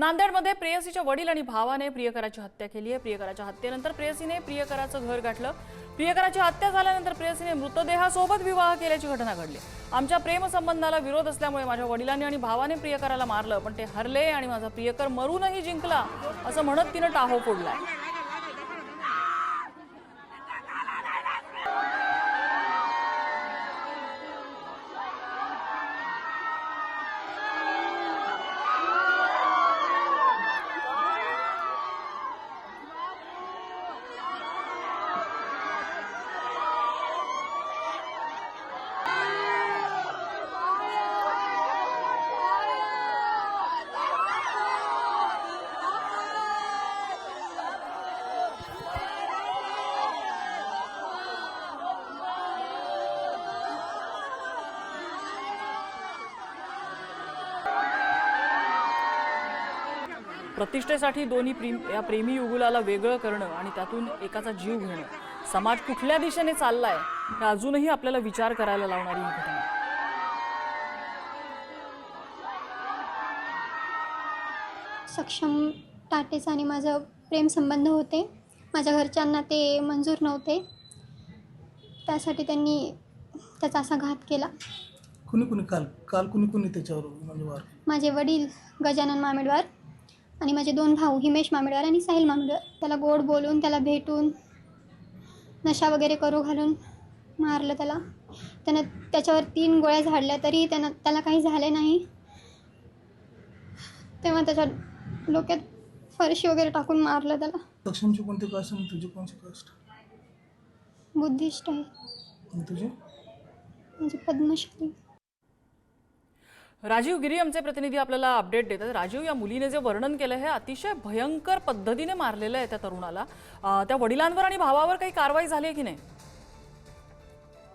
नांदेडमध्ये प्रेयसीच्या वडील आणि भावाने प्रियकराची हत्या केली आहे. प्रियकराच्या हत्येनंतर प्रेयसीने प्रियकराचं घर गाठलं. प्रियकराची हत्या झाल्यानंतर प्रेयसीने मृतदेहासोबत विवाह केल्याची घटना घडली. आमच्या प्रेमसंबंधाला विरोध असल्यामुळे माझ्या वडिलांनी आणि भावाने प्रियकराला मारलं पण ते हरले आणि माझा प्रियकर मरूनही जिंकला असं म्हणत तिनं टाहो फोडलाय. प्रतिष्ठेसाठी दोन्ही प्रेम या प्रेमी युगुलाला वेगळं करणं आणि त्यातून एकाचा जीव घेणं. समाज कुठल्या दिशेने चाललाय हे अजूनही आपल्याला विचार करायला लावणारी ही घटना. आहे. सक्षम टाटेचा आणि माझं प्रेमसंबंध होते. माझ्या घरच्यांना ते मंजूर नव्हते. त्यासाठी त्यांनी त्याचा असा घात केला. कुणी कुणी काल काल कुणी कुणी त्याच्यावर म्हणजे वार माझे वडील गजानन मामेडवार. आणि माझे दोन भाऊ हिमेश मामेडवार आणि साहिल मामेडवार. त्याला गोड बोलून त्याला भेटून नशा वगैरे करू घालून मारलं त्याला. त्यानं त्याच्यावर तीन गोळ्या झाडल्या तरी त्यानं त्याला काही झाले नाही. तेव्हा त्याच्या डोक्यात फरशी वगैरे टाकून मारलं त्याला. कोणती कास्ट आणि तुझी कोणती कास्ट बुद्धिस्ट आहे. आणि तुझी? म्हणजे पद्मश्री. राजीव गिरी आमचे प्रतिनिधी आपल्याला अपडेट देतात. राजीव या मुलीने जे वर्णन केलं हे अतिशय भयंकर पद्धतीने मारलेलं आहे त्या तरुणाला. त्या वडिलांवर आणि भावावर काही कारवाई झाली आहे की नाही?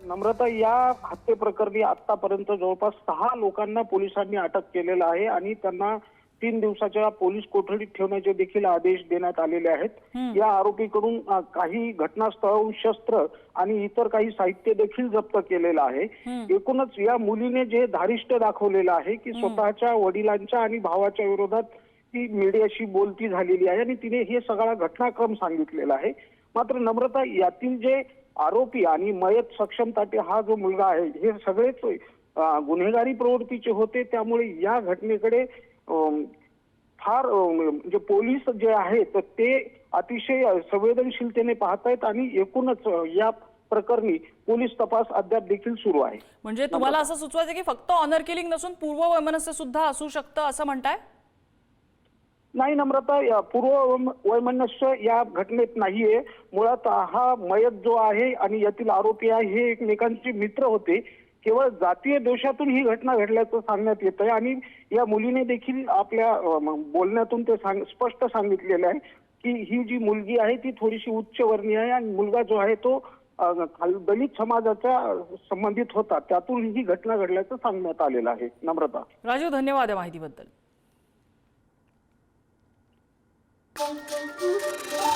नम्रता या हत्येप्रकरणी आतापर्यंत जवळपास सहा लोकांना पोलिसांनी अटक केलेलं आहे आणि त्यांना तीन दिवसाच्या पोलीस कोठडीत ठेवण्याचे देखील आदेश देण्यात आलेले आहेत. या आरोपीकडून काही घटनास्थळाहून शस्त्र आणि इतर काही साहित्य देखील जप्त केलेलं आहे. एकूणच या मुलीने जे धारिष्ट दाखवलेलं आहे की स्वतःच्या वडिलांच्या आणि भावाच्या विरोधात ती मीडियाशी बोलती झालेली आहे आणि तिने हे सगळा घटनाक्रम सांगितलेला आहे. मात्र नम्रता यातील जे आरोपी आणि मयत सक्षम ताटे हा जो मुलगा आहे हे सगळेच गुन्हेगारी प्रवृत्तीचे होते. त्यामुळे या घटनेकडे फार म्हणजे पोलीस जे आहेत ते अतिशय संवेदनशीलतेने पाहतायत आणि एकूणच या प्रकरणी पोलीस तपास अद्याप देखील सुरू आहे. म्हणजे तुम्हाला असं सुचवायचं की फक्त ऑनर किलिंग नसून पूर्व वैमनस्य सुद्धा असू शकतं असं म्हणताय? नाही नम्रता या पूर्व वैमनस्य या घटनेत नाहीये. मुळात हा मयत जो आहे आणि यातील आरोपी आहे हे एकमेकांचे मित्र होते. केवळ जातीय दोषातून ही घटना घडल्याचं सांगण्यात येत आहे आणि या मुलीने देखील आपल्या बोलण्यातून ते सांग स्पष्ट सांगितलेलं आहे की ही जी मुलगी आहे ती थोडीशी उच्चवर्णीय आहे आणि मुलगा जो आहे तो दलित समाजाच्या संबंधित होता. त्यातून ही घटना घडल्याचं सांगण्यात आलेलं आहे. नम्रता. राजू धन्यवाद या माहितीबद्दल. Thank you.